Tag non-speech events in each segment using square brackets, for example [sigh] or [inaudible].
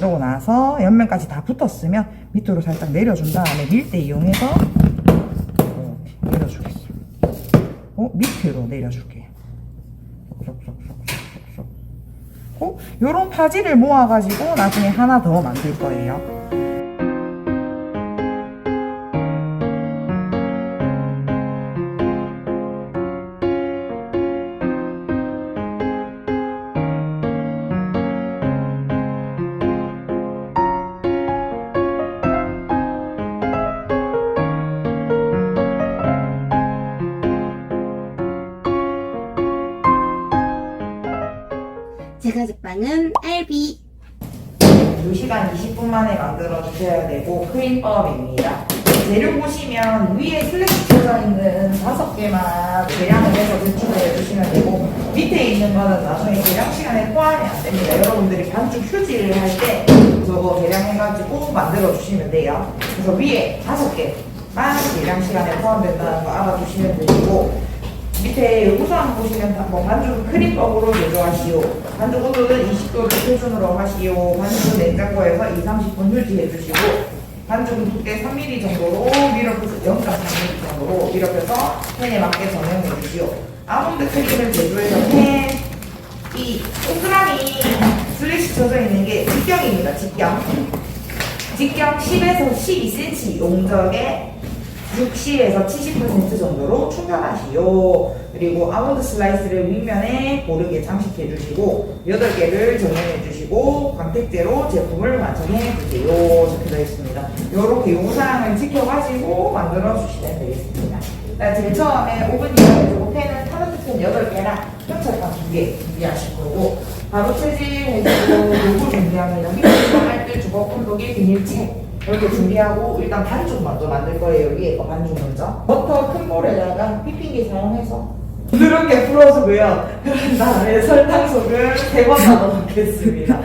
그러고 나서 옆면까지 다 붙었으면 밑으로 살짝 내려준 다음에 밀대 이용해서 이렇게 내려주겠습니다. 어, 밑으로 내려줄게요. 어, 요런 파지를 모아가지고 나중에 하나 더 만들 거예요. 제가 제빵은 알비 2시간 20분 만에 만들어 주셔야 되고 크림법입니다. 재료 보시면 위에 슬래시 쳐져 있는 다섯 개만 계량을 해서 제출해 주시면 되고 밑에 있는 거는 나중에 계량 시간에 포함이 안 됩니다. 여러분들이 반죽 휴지를 할 때 저거 계량해가지고 만들어 주시면 돼요. 그래서 위에 다섯 개만 계량 시간에 포함된다는 거 알아두시면 되시고 밑에 우선 보시면 다- 뭐 반죽 크림법으로 제조하시오. 반죽 온도는 20도를 표준으로 하시오. 반죽 냉장고에서 2, 30분 휴지해 주시고 반죽은 두께 3mm 정도로 밀어펴서 0.3mm 정도로 밀어펴서 팬에 맞게 전용해 주시오. 아몬드 크림을 제조해서 팬이 동그라미 슬래시 쳐져 있는 게 직경입니다. 직경. 직경 10에서 12cm 용적에 60에서 70% 정도로 충전하시오. 그리고 아몬드 슬라이스를 윗면에 고르게 장식해 주시고 8개를 정형해 주시고 광택제로 제품을 완성해 주세요. 적혀져 있습니다. 이렇게 요구사항을 지켜가지고 만들어 주시면 되겠습니다. 일단 제일 처음에 오븐 이용해주고 팬은 타르트펜 8개랑 현철빵 2개 준비하실 거고 바로 체질해주고 요구 준비합니다. 미국에서 할때 주걱 콘독에 비닐채 이렇게 준비하고 일단 반죽 먼저 만들 거예요. 위에 거 반죽 먼저. 버터 큰 볼에다가 휘핑기 사용해서 부드럽게 풀어주고요. 그런 다음에 설탕속을 세번 나눠 넣겠습니다.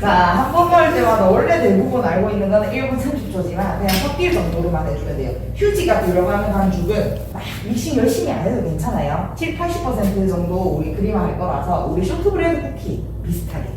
자, 한 번 넣을 때마다 원래 대부분 알고 있는 거는 1분 30초지만 그냥 섞일 정도로만 해주면 돼요. 휴지가 들어가는 반죽은 막 믹싱 열심히 안 해도 괜찮아요. 7, 80% 정도 우리 크림 할 거라서 우리 쇼트브레드 쿠키 비슷하게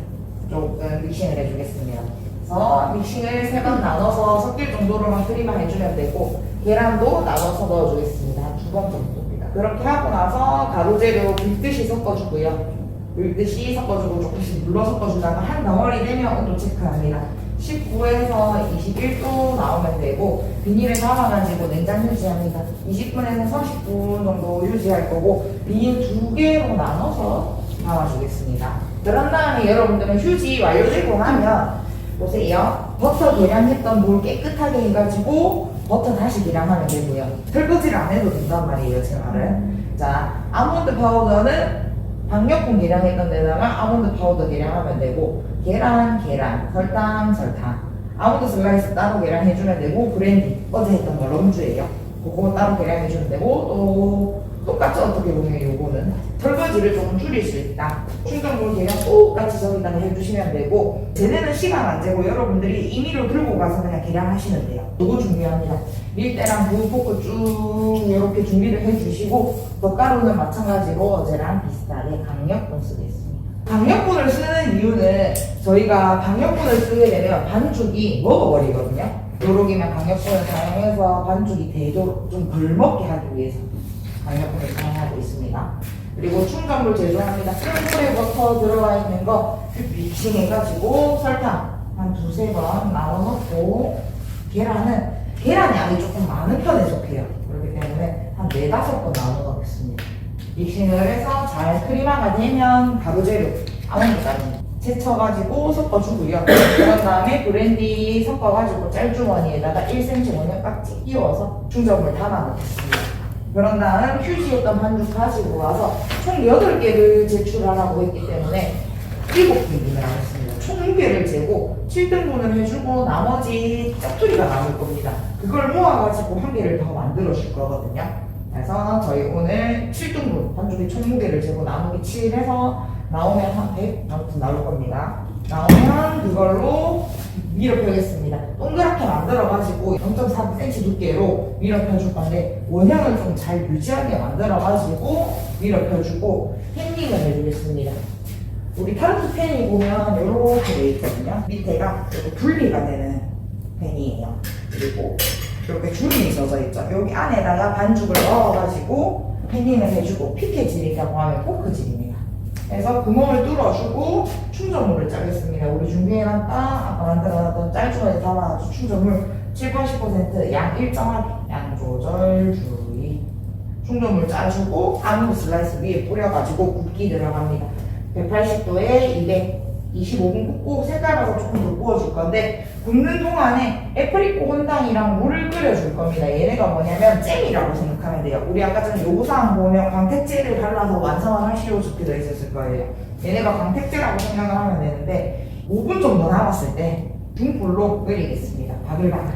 조금 믹싱을 해주겠습니다. 그래서 믹싱을 세 번 나눠서 섞일 정도로만 크림을 해주면 되고 계란도 나눠서 넣어주겠습니다. 한 두 번 정도입니다. 그렇게 하고 나서 가루재료 물듯이 섞어주고요. 물듯이 섞어주고 조금씩 눌러 섞어주다가 한 덩어리 되면 온도 체크합니다. 19에서 21도 나오면 되고 비닐에 담아가지고 냉장 유지합니다. 20분에서 30분 정도 유지할 거고 비닐 두 개로 나눠서 담아주겠습니다. 그런 다음에 여러분들은 휴지 완료되고 나면 보세요. 버터 계량했던 물 깨끗하게 해가지고 버터 다시 계량하면 되고요. 설거지를 안 해도 된단 말이에요, 제 말은. 자, 아몬드 파우더는 박력분 계량했던 데다가 아몬드 파우더 계량하면 되고 계란, 계란, 설탕, 설탕. 아몬드 슬라이스 따로 계량해주면 되고 브랜디 어제 했던 거 럼주예요. 그거 따로 계량해주면 되고 또 똑같이 어떻게 보면 요거는 설거지를 조금 줄일 수 있다. 충전물 계량 똑같이 저기다가 해주시면 되고 쟤네는 시간 안 재고 여러분들이 임의로 들고 가서 그냥 계량하시면 돼요. 이거 중요합니다. 밀대랑 무포크 쭉 이렇게 준비를 해주시고 덧가루는 마찬가지로 어제랑 비슷하게 강력분 쓰겠습니다. 강력분을 쓰는 이유는 저희가 강력분을 쓰게 되면 반죽이 먹어버리거든요. 요렇게만 강력분을 사용해서 반죽이 되도록 좀 덜 먹게 하기 위해서 강력분을 사용하고 있습니다. 그리고 충전물 제조합니다. 끓물에 버터 들어가 있는 거 믹싱해가지고 설탕 한 두세 번 나눠 넣고 계란은 계란 양이 조금 많은 편에 속해요. 그렇기 때문에 한 네다섯 번 나눠 넣겠습니다. 믹싱을 해서 잘 크림화가 되면 가루 재료 아몬드까지 채쳐가지고 섞어주고요. 그런 다음에 브랜디 섞어가지고 짤주머니에다가 1cm 원형 깍지 끼워서 충전물 담아 놓겠습니다. 그런 다음 휴지였던 반죽 가지고 와서 총 8개를 제출하라고 했기 때문에 7개분을 하겠습니다. 총 6개를 재고 7등분을 해주고 나머지 짝투리가 남을 겁니다. 그걸 모아가지고 한 개를 더 만들어 줄 거거든요. 그래서 저희 오늘 7등분 반죽이 총 6개를 재고 나누기 7 해서 나오면 한 100? 아무튼 나올 겁니다. 나오면 그걸로 밀어 펴겠습니다. 동그랗게 만들어가지고 0.4cm 두께로 밀어 펴줄 건데 원형을 좀 잘 유지하게 만들어가지고 밀어 펴주고 햄링을 해주겠습니다. 우리 타르트 팬이 보면 이렇게 돼 있거든요. 밑에가 이렇게 분리가 되는 팬이에요. 그리고 이렇게 줄이 있어져 있죠. 여기 안에다가 반죽을 넣어가지고 팬닝을 해주고 피켓질이라고 하면 포크질입니다. 그래서 구멍을 뚫어주고 충전물을 짜겠습니다. 우리 준비해놨다 아까 만들어놨던 짤주머니 담아가지고 충전물 7, 80%양 일정하게 양 조절 주의 충전물 짜주고 아몬드 슬라이스 위에 뿌려가지고 굽기 들어갑니다. 180도에 225분 굽고 색깔 봐서 조금 더 구워줄 건데 굽는 동안에 애프리코 혼당이랑 물을 끓여줄 겁니다. 얘네가 뭐냐면 잼이라고 생각하면 돼요. 우리 아까 전에 요구사항 보면 광택제를 발라서 완성을 하시오 적혀져 있었을 거예요. 얘네가 광택제라고 생각을 하면 되는데 5분 정도 남았을 때 중불로 끓이겠습니다. 바글바글.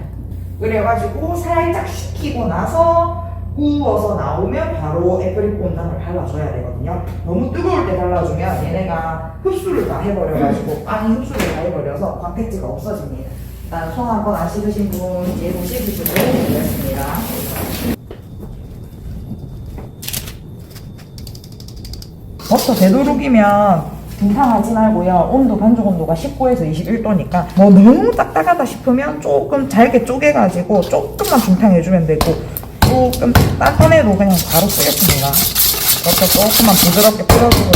끓여가지고 살짝 식히고 나서 구워서 나오면 바로 애프리코 온당을 발라줘야 되거든요. 너무 뜨거울 때 발라주면 얘네가 흡수를 다 해버려가지고 빵이 흡수를 다 해버려서 광택지가 없어집니다. 일단 손 한 번 안 씻으신 분 얘도 씻으시고 되겠습니다. 버터 되도록이면 중탕하지 말고요. 온도 반죽 온도가 19에서 21도니까 뭐 너무 딱딱하다 싶으면 조금 잘게 쪼개가지고 조금만 중탕해주면 되고 조금 단단해도 그냥 바로 쓰겠습니다. 버터 조금만 부드럽게 풀어주고요.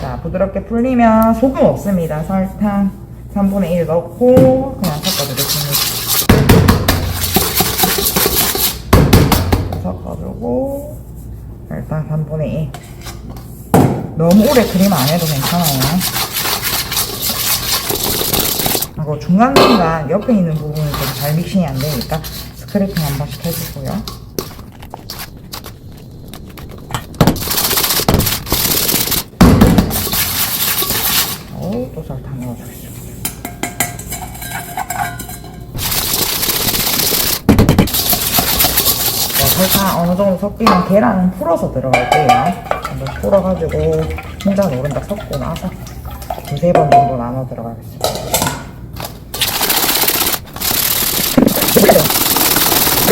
자 부드럽게 풀리면 소금 없습니다. 설탕 3분의 1 넣고 그냥 섞어주겠습니다. 섞어주고 일단 3분의 2 너무 오래 크림 안 해도 괜찮아요 하고 중간중간 옆에 있는 부분이 좀잘 믹싱이 안 되니까 스크래핑 한 번씩 해주고요 설탕 넣어주겠습니다 네, 설탕 어느 정도 섞이면 계란은 풀어서 들어갈게요. 한번 풀어가지고 흰자 노른자 섞고 나서 두세 번 정도 나눠 들어가겠습니다.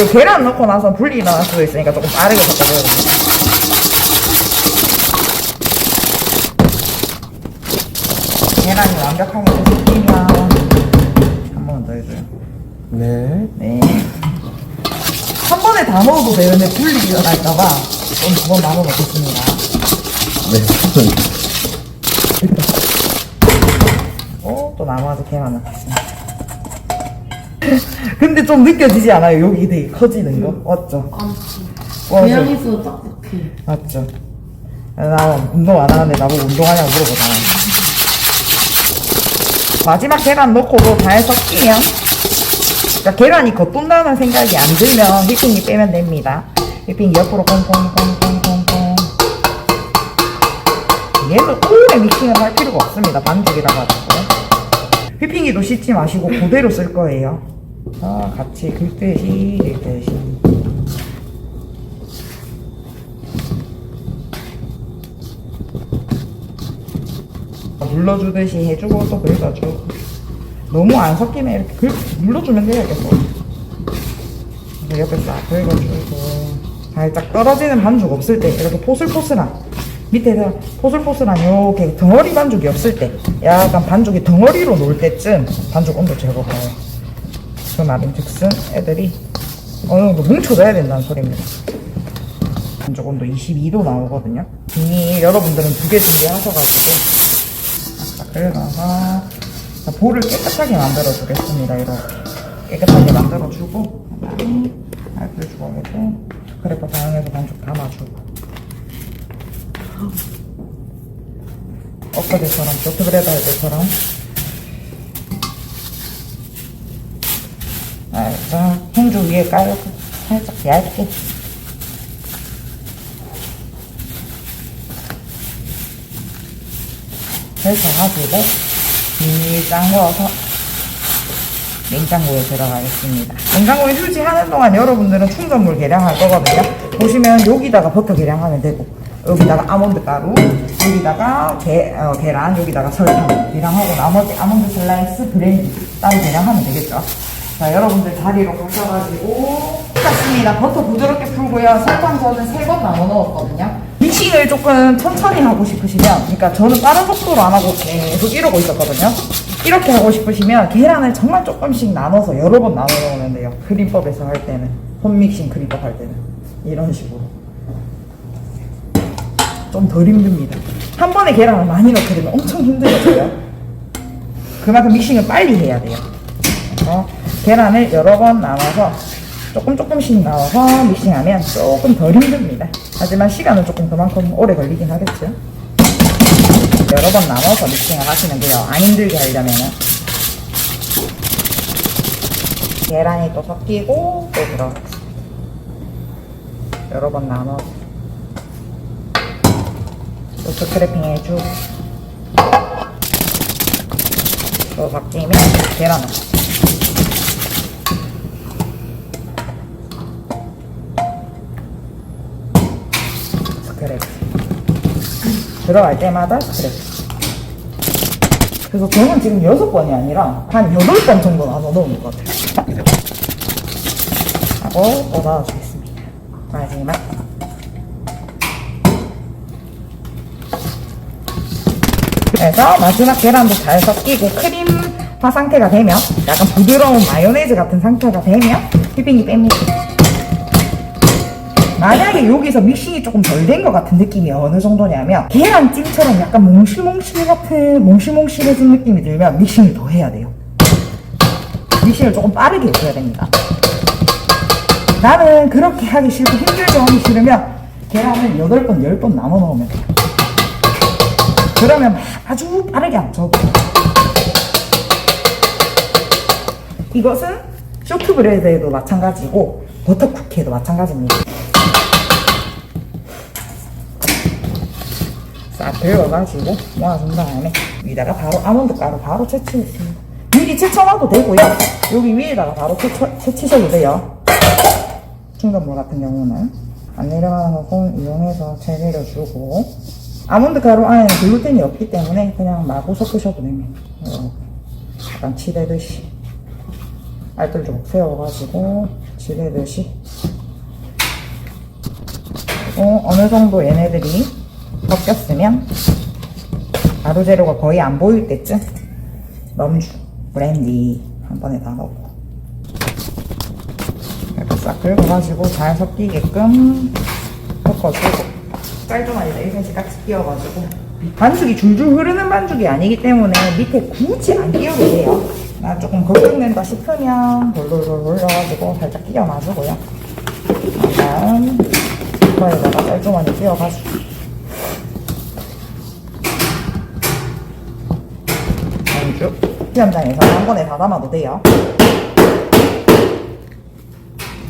그리고 계란 넣고 나서 분리 일어날 수도 있으니까 조금 빠르게 됩니다. 계란이 완벽하게 섞이면 한 번 더 해줘요. 네. 네. 한 번에 다 넣어도 되는데 분리 일어날까봐 좀 두 번 나눠 넣겠습니다. 네. 어, 또 나머지 계란 넣겠습니다. [laughs] 근데 좀 느껴지지 않아요? 여기 되게 커지는 거? 맞죠? 맞아. 고양이도 딱딱해. 맞죠? 나 운동 안 하는데 나보고 운동하냐고 물어보잖아. 마지막 계란 넣고도 잘 섞이면 그러니까 계란이 겉돈다는 생각이 안 들면 휘핑이 빼면 됩니다. 휘핑 옆으로 꽁꽁꽁꽁꽁꽁 얘는 오래 믹싱을 할 필요가 없습니다. 반죽이라 가지고 휘핑이도 씻지 마시고 그대로 쓸 거예요. 아, 같이 긁듯이 긁듯이 눌러주듯이 해주고 또 긁어주고. 너무 안 섞이면 이렇게 긁, 눌러주면 돼요 그래서 옆에 싹 긁어주고 살짝 떨어지는 반죽 없을 때 이렇게 포슬포슬한 밑에서 포슬포슬한 이렇게 덩어리 반죽이 없을 때 약간 반죽이 덩어리로 놓을 때쯤 반죽 온도 제거해요 그 말인 즉슨 애들이 어느 정도 뭉쳐져야 된다는 소리입니다. 반죽 온도 22도 나오거든요. 비닐 여러분들은 두 개 준비하셔가지고 그래서 볼을 깨끗하게 만들어 주겠습니다. 이렇게 깨끗하게 만들어 주고 그다음에 알콜 주걱에도 스크래퍼 사용해서 반죽 담아주고. 엊그제처럼 때처럼 행주 위에 깔고 살짝 얇게 해서 가지고 비닐 잠궈서 냉장고에 들어가겠습니다. 냉장고에 휴지하는 동안 여러분들은 충전물 계량할 거거든요. 보시면 여기다가 버터 계량하면 되고 여기다가 아몬드 가루, 여기다가 게, 어, 계란, 여기다가 설탕 계량하고 나머지 아몬드 슬라이스, 브랜디 따로 계량하면 되겠죠. 자, 여러분들 자리로 가셔가지고 똑같습니다. 버터 부드럽게 풀고요. 설탕 저는 세번 나눠 넣었거든요. 미친 믹싱을 조금 천천히 하고 싶으시면, 그러니까 저는 빠른 속도로 안 하고 계속 이러고 있었거든요. 이렇게 하고 싶으시면 계란을 정말 조금씩 나눠서 여러 번 나눠 놓으면 돼요. 크림법에서 할 때는. 홈믹싱 크림법 할 때는. 이런 식으로. 좀 덜 힘듭니다. 한 번에 계란을 많이 넣게 되면 엄청 힘들어져요. 그만큼 믹싱을 빨리 해야 돼요. 어, 계란을 여러 번 나눠서 조금 조금씩 나눠서 믹싱하면 조금 덜 힘듭니다. 하지만 시간은 조금 그만큼 오래 걸리긴 하겠죠. 여러 번 나눠서 믹싱을 하시면 돼요. 안 힘들게 하려면은. 계란이 또 섞이고 또 들어가요. 여러 번 나눠서. 또 스크래핑 해주고. 또 섞이면 계란 넣고. 들어갈 때마다 스크래핑. 그래서 저는 지금 여섯 번이 아니라 한 여덟 번 정도 나눠 넣은 것 같아요. 하고 또 넣어주겠습니다. 마지막. 그래서 마지막 계란도 잘 섞이고 크림 화 상태가 되면 약간 부드러운 마요네즈 같은 상태가 되면 휘핑이 뺍니다. 만약에 여기서 믹싱이 조금 덜 된 것 같은 느낌이 어느 정도냐면 계란찜처럼 약간 몽실몽실 같은 몽실몽실해진 느낌이 들면 믹싱을 더 해야 돼요. 믹싱을 조금 빠르게 해줘야 됩니다. 나는 그렇게 하기 싫고 힘들게 하기 싫으면 계란을 8번, 10번 나눠 넣으면 돼요. 그러면 아주 빠르게 안 쪄고 이것은 쇼트 브레드에도 마찬가지고 버터쿠키에도 마찬가지입니다. 싹 들어가지고 모아준 다음에 위에다가 바로 아몬드 가루 바로 채취했습니다. 미리 채쳐놔도 되고요. 여기 위에다가 바로 채쳐, 채치셔도 돼요. 충전물 같은 경우는 안 내려가는 거손 이용해서 채 내려주고 아몬드 가루 안에는 글루텐이 없기 때문에 그냥 마구 섞으셔도 됩니다. 이렇게 약간 치대듯이 알뜰 좀 세워가지고 치대듯이 그리고 어느 정도 얘네들이 섞였으면 가루 재료가 거의 안 보일 때쯤 럼주, 브랜디 한 번에 다 넣고. 이렇게 싹 긁어가지고 잘 섞이게끔 섞어주고. 아니다 1cm 깍지 끼워가지고. 반죽이 줄줄 흐르는 반죽이 아니기 때문에 밑에 굳이 안 끼워도 돼요. 나 조금 걱정된다 싶으면 돌돌돌 올려가지고 살짝 끼워 놔주고요. 다음 이거에다가 쌀주머니 끼워가지고 시험장에서 한 번에 다 담아도 돼요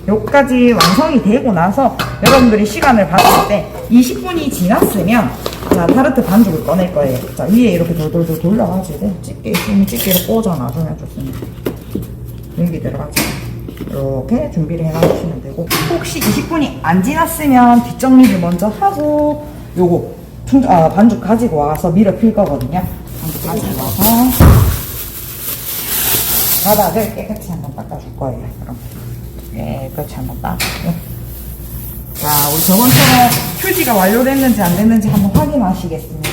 여기까지 완성이 되고 나서 여러분들이 시간을 봤을 때 20분이 지났으면 자 타르트 반죽을 꺼낼 거예요. 자 위에 이렇게 돌돌돌 돌려가지고 집게 있으면 집게를 꽂아 놔주면 좋습니다. 여기 들어가죠. 이렇게 준비를 해놔주시면 되고 혹시 20분이 안 지났으면 뒷정리를 먼저 하고 요거 충, 아, 반죽 가지고 와서 밀어 필 거거든요. 반죽 가지고 와서 바닥을 깨끗이 한번 닦아줄 거예요. 그럼. 깨끗이 한번 닦고. 자 우리 저번처럼 휴지가 완료됐는지 안 됐는지 한번 확인하시겠습니다.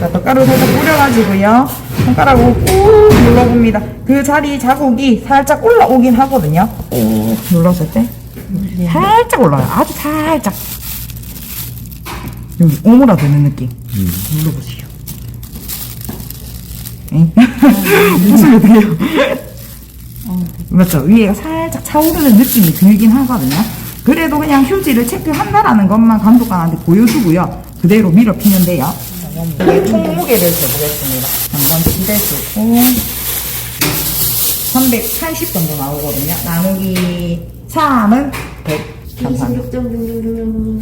자 떡가루 살짝 뿌려가지고요. 손가락으로 꾹 눌러봅니다. 그 자리 자국이 살짝 올라오긴 하거든요. 꾹 눌렀을 때? 살짝 올라요. 아주 살짝. 여기 오므라드는 느낌. 눌러보세요. 응? [laughs] 웃으면 돼요 맞죠? 위에가 살짝 차오르는 느낌이 들긴 하거든요. 그래도 그냥 휴지를 체크한다라는 것만 감독관한테 보여주고요. 그대로 밀어 피면 돼요. 이게 총 무게를 재보겠습니다. 한번 기대주고 380 정도 나오거든요. 나누기 3은 100. 감사합니다.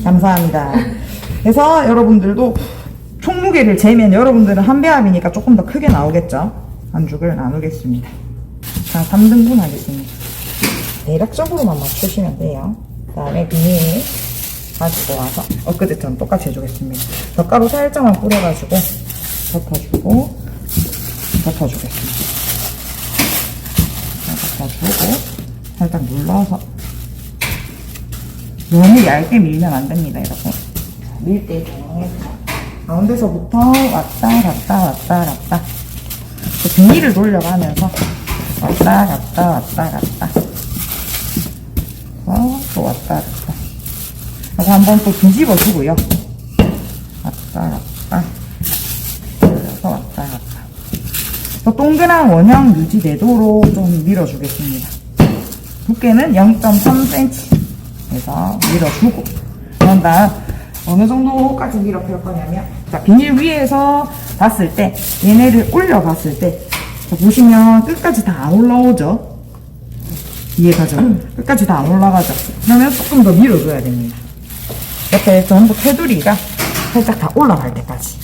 감사합니다. 그래서 여러분들도 총무게를 재면 여러분들은 한 배합이니까 조금 더 크게 나오겠죠? 반죽을 나누겠습니다. 자, 3등분 하겠습니다. 대략적으로만 맞추시면 돼요. 그 다음에 비닐 가지고 와서 엊그제처럼 똑같이 해주겠습니다. 젓가루 살짝만 뿌려가지고 덮어주고 덮어주겠습니다. 덮어주고 살짝 눌러서 너무 얇게 밀면 안 됩니다, 여러분. 밀대 정해서 가운데서부터 왔다 갔다 왔다 갔다 그 비닐을 돌려가면서 왔다 갔다 왔다 갔다. 어, 또 왔다 갔다. 하고 한번 또 뒤집어 주고요. 왔다 갔다. 그래서 왔다 갔다. 또 동그란 원형 유지되도록 좀 밀어주겠습니다. 두께는 0.3cm 해서 밀어주고 그런 다음 어느 정도까지 밀어볼 거냐면 자 비닐 위에서 봤을 때 얘네를 올려 봤을 때 자, 보시면 끝까지 다 안 올라오죠? 이해가죠? 끝까지 다 안 올라가죠? 그러면 조금 더 밀어줘야 됩니다. 옆에 전부 테두리가 살짝 다 올라갈 때까지.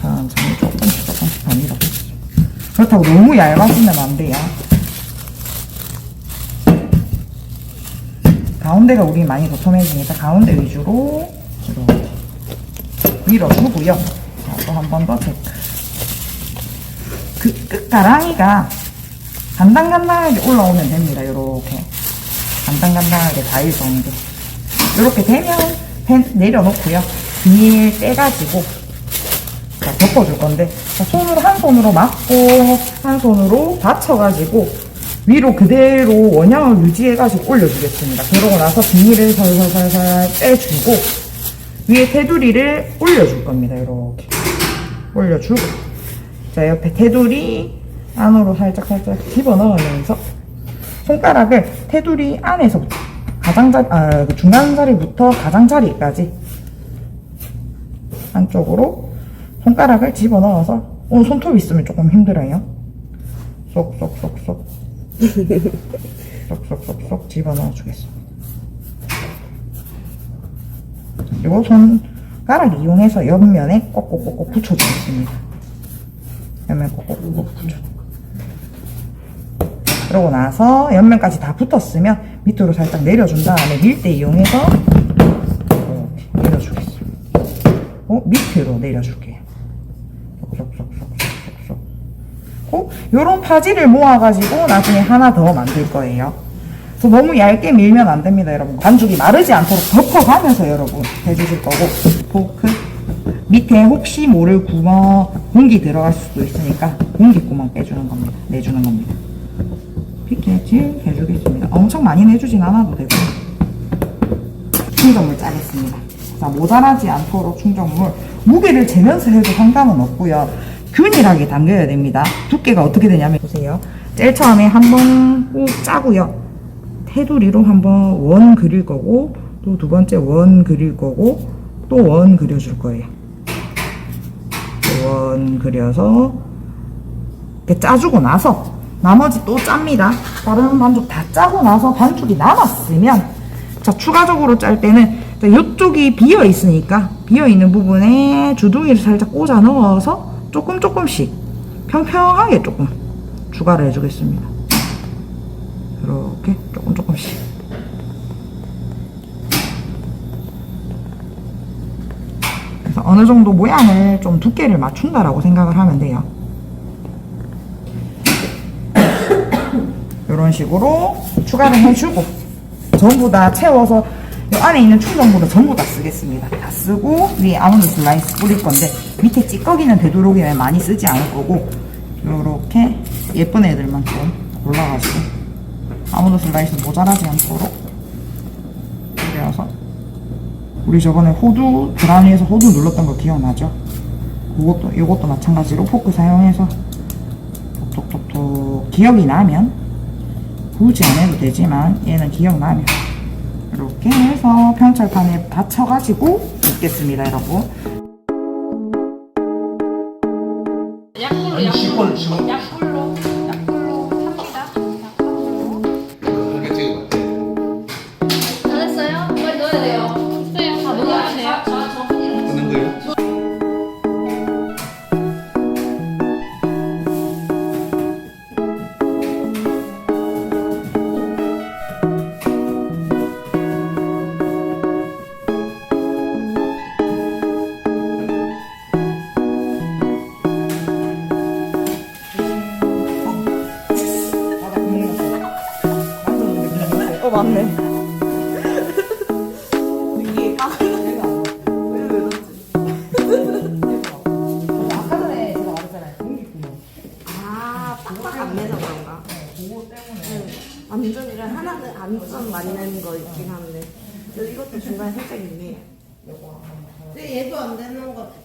천천히 조금씩 조금씩 더 밀어보시죠. 그렇다고 너무 얇아지면 안 돼요. 가운데가 우리 많이 도톰해지니까 가운데 위주로 이렇게 밀어주고요. 또 한 번 더 체크. 그 끝가랑이가 간당간당하게 올라오면 됩니다. 요렇게 간당간당하게 닿을 정도. 요렇게 되면 펜 내려놓고요. 비닐 떼가지고 자, 덮어줄 건데 자, 손으로 한 손으로 막고 한 손으로 받쳐가지고 위로 그대로 원형을 유지해가지고 올려주겠습니다. 그러고 나서 비닐을 살살살살 빼주고 위에 테두리를 올려줄 겁니다. 이렇게 올려주고 자 옆에 테두리 안으로 살짝 살짝 집어넣으면서 손가락을 테두리 안에서부터 가장자리 아, 그 중간자리부터 가장자리까지 안쪽으로 손가락을 집어넣어서 오늘 손톱 있으면 조금 힘들어요. 쏙쏙쏙쏙 쏙쏙쏙쏙 집어넣어 주겠습니다. 그리고 손 가락 이용해서 옆면에 꼭꼭꼭꼭 붙여주겠습니다. 옆면 꼭꼭꼭 붙여. 그러고 나서 옆면까지 다 붙었으면 밑으로 살짝 내려준 다음에 밀대 이용해서 이렇게 내려주겠습니다. 어, 밑으로 내려줄게요. 쏙쏙쏙쏙쏙쏙. 고 요런 파지를 모아가지고 나중에 하나 더 만들 거예요. 너무 얇게 밀면 안 됩니다, 여러분. 반죽이 마르지 않도록 덮어가면서 여러분 해주실 거고 포크 밑에 혹시 모를 구멍 공기 들어갈 수도 있으니까 공기 구멍 빼주는 겁니다. 내주는 겁니다. 피켓을 해주겠습니다. 엄청 많이 내주진 않아도 되고 충전물 짜겠습니다. 자, 모자라지 않도록 충전물 무게를 재면서 해도 상관은 없고요. 균일하게 당겨야 됩니다. 두께가 어떻게 되냐면 보세요. 제일 처음에 한번 꾹 짜고요. 테두리로 한번 원 그릴 거고 또 두 번째 원 그릴 거고 또 원 그려줄 거예요. 또원 그려서 이렇게 짜주고 나서 나머지 또 짭니다. 다른 반죽 다 짜고 나서 반죽이 남았으면 자 추가적으로 짤 때는 자, 이쪽이 비어 있으니까 비어 있는 부분에 주둥이를 살짝 꽂아 넣어서 조금 조금씩 평평하게 조금 추가를 해주겠습니다. 어느 정도 모양을 좀 두께를 맞춘다라고 생각을 하면 돼요. [coughs] 이런 식으로 추가를 해주고 전부 다 채워서 이 안에 있는 충전물을 전부 다 쓰겠습니다. 다 쓰고 위에 아몬드 슬라이스 뿌릴 건데 밑에 찌꺼기는 되도록이면 많이 쓰지 않을 거고 이렇게 예쁜 애들만 좀 골라가지고 아몬드 슬라이스 모자라지 않도록 뿌려서 우리 저번에 호두 브라운이에서 호두 눌렀던 거 기억나죠? 그것도 이것도 마찬가지로 포크 사용해서 톡톡톡톡 기억이 나면 굳이 안 해도 되지만 얘는 기억나면 이렇게 해서 평철판에 받쳐가지고 입겠습니다 여러분 약불로 약불